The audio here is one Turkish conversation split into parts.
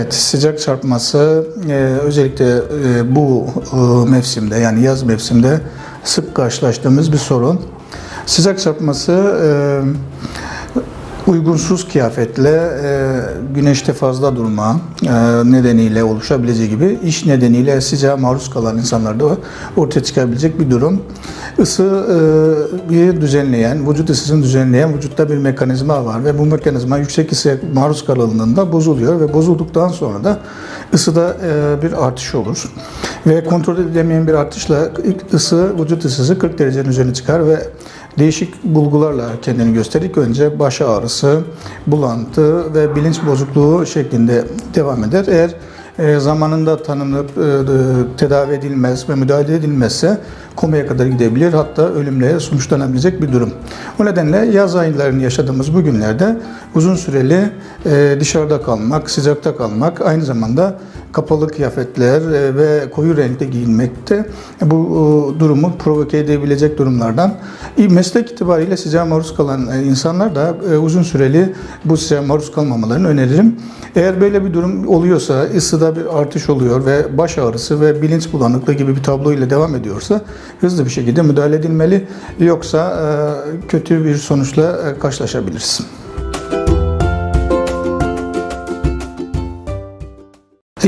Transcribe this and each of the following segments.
Evet, sıcak çarpması e, özellikle e, bu e, mevsimde yani yaz mevsimde sık karşılaştığımız bir sorun. Sıcak çarpması e, uygunsuz kıyafetle e, güneşte fazla durma e, nedeniyle oluşabileceği gibi iş nedeniyle sıcağa maruz kalan insanlarda ortaya çıkabilecek bir durum. Isı e, düzenleyen, vücut ısısını düzenleyen vücutta bir mekanizma var ve bu mekanizma yüksek ısıya maruz kalındığında bozuluyor ve bozulduktan sonra da ısıda e, bir artış olur. Ve kontrol edilemeyen bir artışla ısı, vücut ısısı 40 derecenin üzerine çıkar ve değişik bulgularla kendini gösterir. Önce baş ağrısı, bulantı ve bilinç bozukluğu şeklinde devam eder. Eğer e, zamanında tanınıp e, tedavi edilmez ve müdahale edilmezse komaya kadar gidebilir. Hatta ölümle sonuçlanabilecek bir durum. O nedenle yaz aylarını yaşadığımız bu günlerde uzun süreli e, dışarıda kalmak, sıcakta kalmak, aynı zamanda kapalı kıyafetler e, ve koyu renkte giyinmekte bu e, durumu provoke edebilecek durumlardan. E, Meslek itibariyle sıcağa maruz kalan e, insanlar da e, uzun süreli bu sıcağa maruz kalmamalarını öneririm. Eğer böyle bir durum oluyorsa, ısıda bir artış oluyor ve baş ağrısı ve bilinç bulanıklığı gibi bir tablo ile devam ediyorsa hızlı bir şekilde müdahale edilmeli. Yoksa e, kötü bir sonuçla e,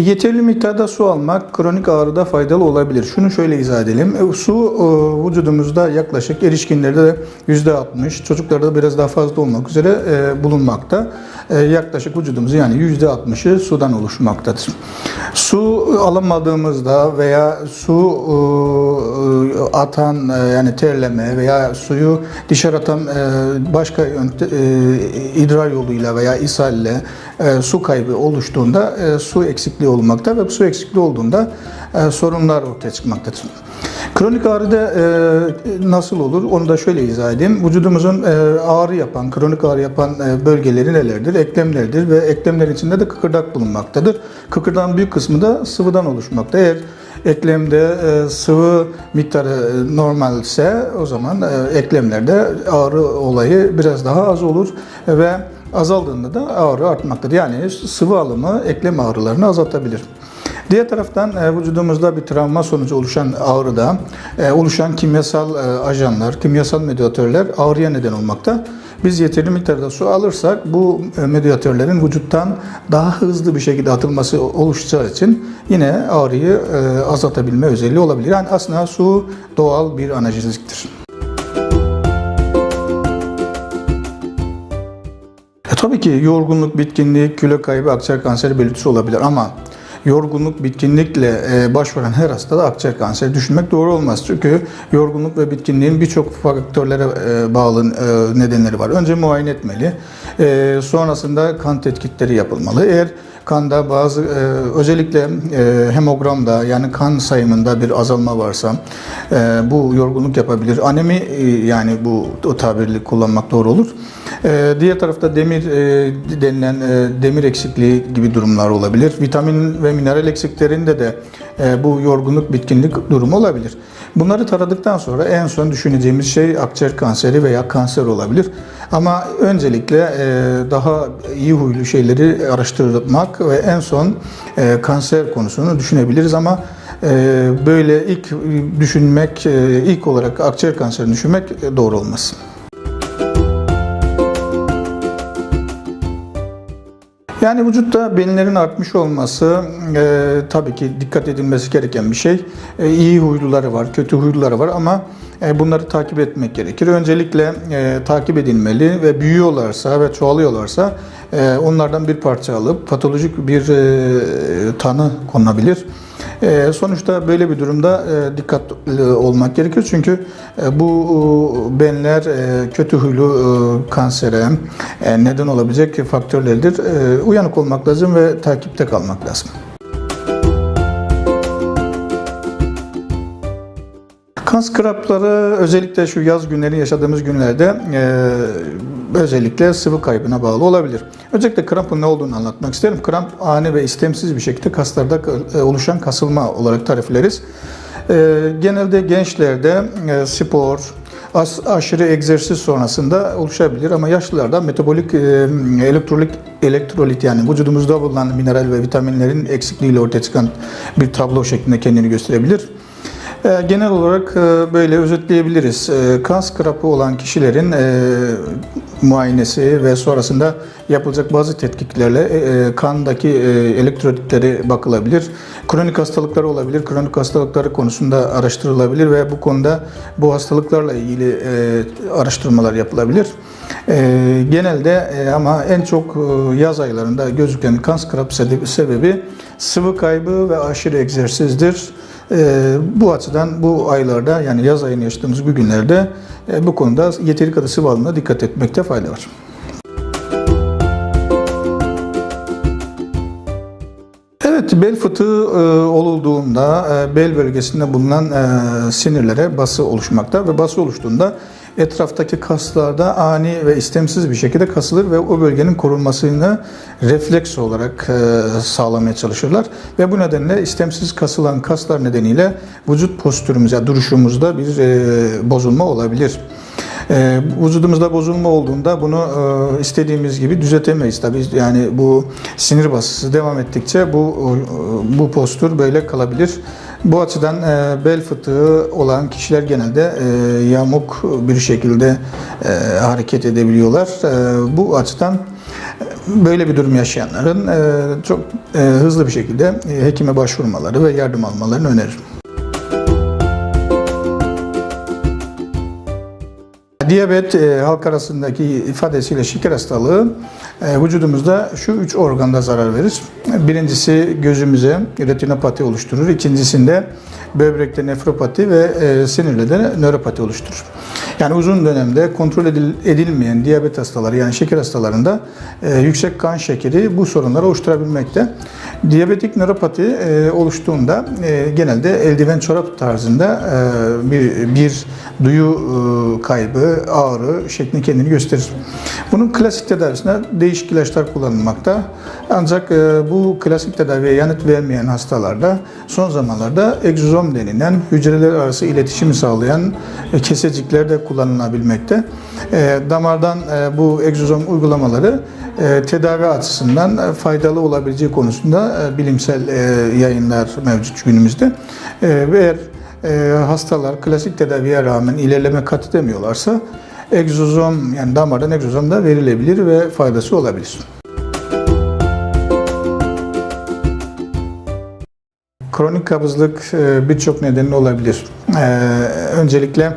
Yeterli miktarda su almak kronik ağrıda faydalı olabilir. Şunu şöyle izah edelim. E, Su e, vücudumuzda yaklaşık erişkinlerde de %60, çocuklarda biraz daha fazla olmak üzere e, bulunmakta. E, Yaklaşık vücudumuzun yani %60'ı sudan oluşmaktadır. Su alamadığımızda veya su e, atan e, yani terleme veya suyu dışarı atan e, başka e, idrar yoluyla veya ishalle e, su kaybı oluştuğunda e, su eksikliği olmakta ve bu su eksikliği olduğunda e, sorunlar ortaya çıkmaktadır. Kronik ağrıda e, nasıl olur? Onu da şöyle izah edeyim. Vücudumuzun e, ağrı yapan, kronik ağrı yapan e, bölgeleri nelerdir? Eklemlerdir ve eklemlerin içinde de kıkırdak bulunmaktadır. Kıkırdağın büyük kısmı da sıvıdan oluşmakta. Eğer eklemde e, sıvı miktarı e, normalse o zaman e, eklemlerde ağrı olayı biraz daha az olur ve azaldığında da ağrı artmaktadır. Yani sıvı alımı eklem ağrılarını azaltabilir. Diğer taraftan e, vücudumuzda bir travma sonucu oluşan ağrıda e, oluşan kimyasal e, ajanlar, kimyasal medyatörler ağrıya neden olmakta. Biz yeterli miktarda su alırsak bu e, medyatörlerin vücuttan daha hızlı bir şekilde atılması oluşacağı için yine ağrıyı azaltabilme özelliği olabilir. Yani aslında su doğal bir analjeziktir. E, tabii ki yorgunluk, bitkinlik, kilo kaybı, akciğer kanseri belirtisi olabilir ama yorgunluk, bitkinlikle e, başvuran her hastada akciğer kanseri düşünmek doğru olmaz. Çünkü yorgunluk ve bitkinliğin birçok faktörlere e, bağlı e, nedenleri var. Önce muayene etmeli. Sonrasında kan tetkikleri yapılmalı. Eğer kanda bazı e, özellikle e, hemogramda yani kan sayımında bir azalma varsa e, bu yorgunluk yapabilir. Anemi e, yani bu o tabirli kullanmak doğru olur. E, diğer tarafta demir e, denilen e, demir eksikliği gibi durumlar olabilir. Vitamin ve mineral eksiklerinde de bu yorgunluk bitkinlik durumu olabilir. Bunları taradıktan sonra en son düşüneceğimiz şey akciğer kanseri veya kanser olabilir. Ama öncelikle e, daha iyi huylu şeyleri araştırmak ve en son e, kanser konusunu düşünebiliriz ama e, böyle ilk düşünmek, e, ilk olarak akciğer kanserini düşünmek e, doğru olmaz. Yani vücutta beyinlerin artmış olması e, tabii ki dikkat edilmesi gereken bir şey. E, iyi huyluları var, kötü huyluları var ama e, bunları takip etmek gerekir. Öncelikle e, takip edilmeli ve büyüyorlarsa ve çoğalıyorlarsa e, onlardan bir parça alıp patolojik bir e, tanı konulabilir. E, sonuçta böyle bir durumda e, dikkatli olmak gerekir çünkü e, bu benler e, kötü huylu e, kansere e, neden olabilecek faktörlerdir. E, uyanık olmak lazım ve takipte kalmak lazım. Kan skrapları özellikle şu yaz günleri yaşadığımız günlerde e, özellikle sıvı kaybına bağlı olabilir. Öncelikle krampın ne olduğunu anlatmak isterim. Kramp ani ve istemsiz bir şekilde kaslarda e, oluşan kasılma olarak tarifleriz. E, genelde gençlerde e, spor, aşırı egzersiz sonrasında oluşabilir ama yaşlılarda metabolik elektrolit elektrolit yani vücudumuzda bulunan mineral ve vitaminlerin eksikliğiyle ortaya çıkan bir tablo şeklinde kendini gösterebilir. E, Genel olarak e, böyle özetleyebiliriz. E, Kan skrapı olan kişilerin e, muayenesi ve sonrasında yapılacak bazı tetkiklerle e, kandaki elektrolitleri bakılabilir. Kronik hastalıkları olabilir. Kronik hastalıkları konusunda araştırılabilir ve bu konuda bu hastalıklarla ilgili araştırmalar yapılabilir. Genelde ama en çok yaz aylarında gözüken kan skrap sebebi- sebebi sıvı kaybı ve aşırı egzersizdir. Ee, bu açıdan bu aylarda yani yaz ayını yaşadığımız bu günlerde e, bu konuda yeteri kadar sıvı alımına dikkat etmekte fayda var. Evet, bel fıtığı e, olulduğunda e, bel bölgesinde bulunan e, sinirlere bası oluşmakta ve bası oluştuğunda etraftaki kaslarda ani ve istemsiz bir şekilde kasılır ve o bölgenin korunmasını refleks olarak e, sağlamaya çalışırlar ve bu nedenle istemsiz kasılan kaslar nedeniyle vücut postürümüz ya duruşumuzda bir e, bozulma olabilir. Ee, vücudumuzda bozulma olduğunda bunu e, istediğimiz gibi düzeltemeyiz tabii. Yani bu sinir basısı devam ettikçe bu e, bu postür böyle kalabilir. Bu açıdan e, bel fıtığı olan kişiler genelde e, yamuk bir şekilde e, hareket edebiliyorlar. E, bu açıdan e, böyle bir durum yaşayanların e, çok e, hızlı bir şekilde e, hekime başvurmaları ve yardım almalarını öneririm. Diyabet e, halk arasındaki ifadesiyle şeker hastalığı e, vücudumuzda şu üç organda zarar verir. Birincisi gözümüze retinopati oluşturur. İkincisinde böbrekte nefropati ve e, sinirde de nöropati oluşturur. Yani uzun dönemde kontrol edil- edilmeyen diyabet hastaları yani şeker hastalarında e, yüksek kan şekeri bu sorunları oluşturabilmekte. Diyabetik nöropati e, oluştuğunda e, genelde eldiven çorap tarzında e, bir, bir duyu e, kaybı, ağrı şeklinde kendini gösterir. Bunun klasik tedavisinde değişik ilaçlar kullanılmakta. Ancak e, bu klasik tedaviye yanıt vermeyen hastalarda son zamanlarda egzozom denilen hücreler arası iletişimi sağlayan e, kesecikler de kullanılabilmekte. E, Damardan e, bu egzozom uygulamaları e, tedavi açısından e, faydalı olabileceği konusunda e, bilimsel e, yayınlar mevcut günümüzde. E, eğer e, hastalar klasik tedaviye rağmen ilerleme kat edemiyorlarsa egzozom yani damardan egzozom da verilebilir ve faydası olabilir. Kronik kabızlık e, birçok nedeni olabilir. E, Öncelikle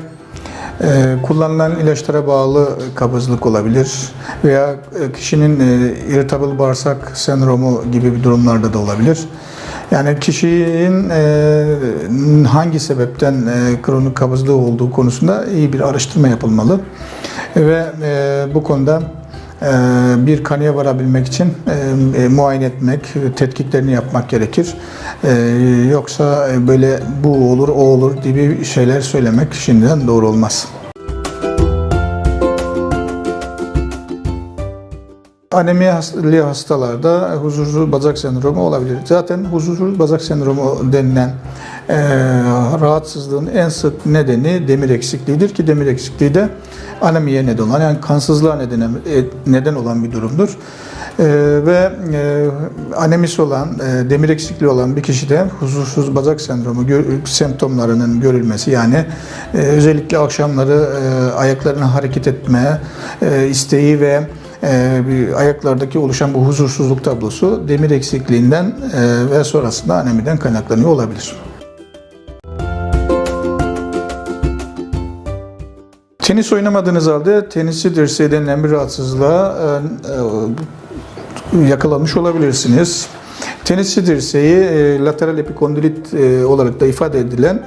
kullanılan ilaçlara bağlı kabızlık olabilir veya e, kişinin e, irritable bağırsak sendromu gibi bir durumlarda da olabilir. Yani kişinin e, hangi sebepten kronik kabızlığı olduğu konusunda iyi bir araştırma yapılmalı ve bu konuda bir kanıya varabilmek için e, e, muayene etmek, tetkiklerini yapmak gerekir. E, Yoksa e, böyle bu olur, o olur gibi şeyler söylemek şimdiden doğru olmaz. Anemi hastalarda huzursuz bacak sendromu olabilir. Zaten huzursuz bacak sendromu denilen e, rahatsızlığın en sık nedeni demir eksikliğidir ki demir eksikliği de anemiye neden olan yani kansızlığa neden, e, neden olan bir durumdur. E, ve e, anemisi olan, e, demir eksikliği olan bir kişide huzursuz bacak sendromu gö- semptomlarının görülmesi yani e, özellikle akşamları e, ayaklarına hareket etme e, isteği ve e, bir ayaklardaki oluşan bu huzursuzluk tablosu demir eksikliğinden e, ve sonrasında anemiden kaynaklanıyor olabilir. Tenis oynamadığınız halde tenisi dirseği denilen bir rahatsızlığa e, e, yakalanmış olabilirsiniz. Tenisçi dirseği lateral epikondilit olarak da ifade edilen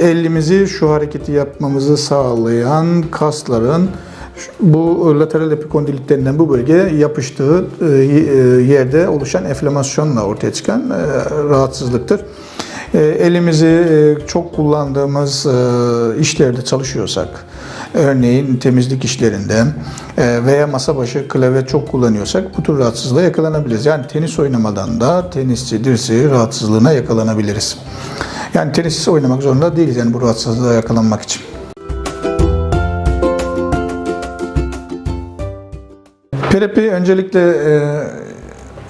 elimizi şu hareketi yapmamızı sağlayan kasların bu lateral epikondilit denilen bu bölgeye yapıştığı e, e, yerde oluşan enflamasyonla ortaya çıkan e, rahatsızlıktır. Elimizi çok kullandığımız işlerde çalışıyorsak, örneğin temizlik işlerinde veya masa başı klavye çok kullanıyorsak bu tür rahatsızlığa yakalanabiliriz. Yani tenis oynamadan da tenisçi dirseği rahatsızlığına yakalanabiliriz. Yani tenis oynamak zorunda değiliz yani bu rahatsızlığa yakalanmak için. PRP öncelikle e,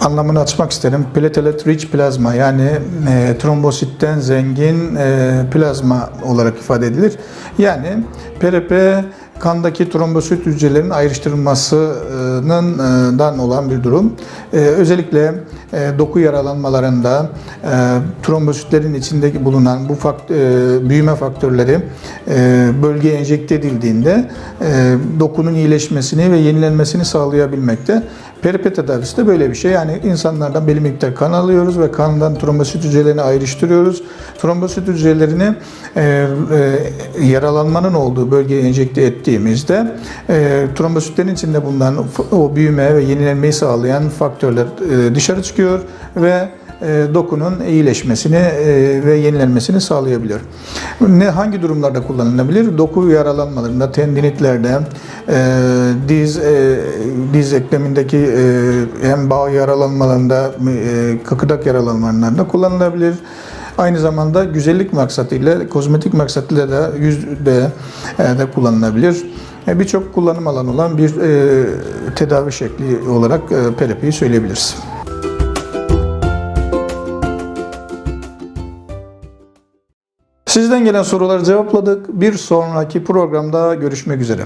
anlamını açmak isterim. Platelet rich plazma yani e, trombositten zengin e, plazma olarak ifade edilir. Yani PRP kandaki trombosit hücrelerin ayrıştırılmasından e, olan bir durum. E, özellikle doku yaralanmalarında e, trombositlerin içindeki bulunan bu fakt, e, büyüme faktörleri e, bölgeye enjekte edildiğinde e, dokunun iyileşmesini ve yenilenmesini sağlayabilmekte. PRP tedavisi de böyle bir şey. Yani insanlardan belli miktar kan alıyoruz ve kandan trombosit hücrelerini ayrıştırıyoruz. Trombosit hücrelerini e, e, yaralanmanın olduğu bölgeye enjekte ettiğimizde e, trombositlerin içinde bulunan o büyüme ve yenilenmeyi sağlayan faktörler e, dışarı çıkıyor ve dokunun iyileşmesini e, ve yenilenmesini sağlayabiliyor. Ne hangi durumlarda kullanılabilir? Doku yaralanmalarında, tendinitlerde, e, diz e, diz eklemindeki e, hem bağ yaralanmalarında, e, kıkırdak yaralanmalarında kullanılabilir. Aynı zamanda güzellik maksatıyla, kozmetik maksatıyla da yüzde e, de kullanılabilir. E, Birçok kullanım alanı olan bir e, tedavi şekli olarak e, PRP'yi söyleyebiliriz. Sizden gelen soruları cevapladık. Bir sonraki programda görüşmek üzere.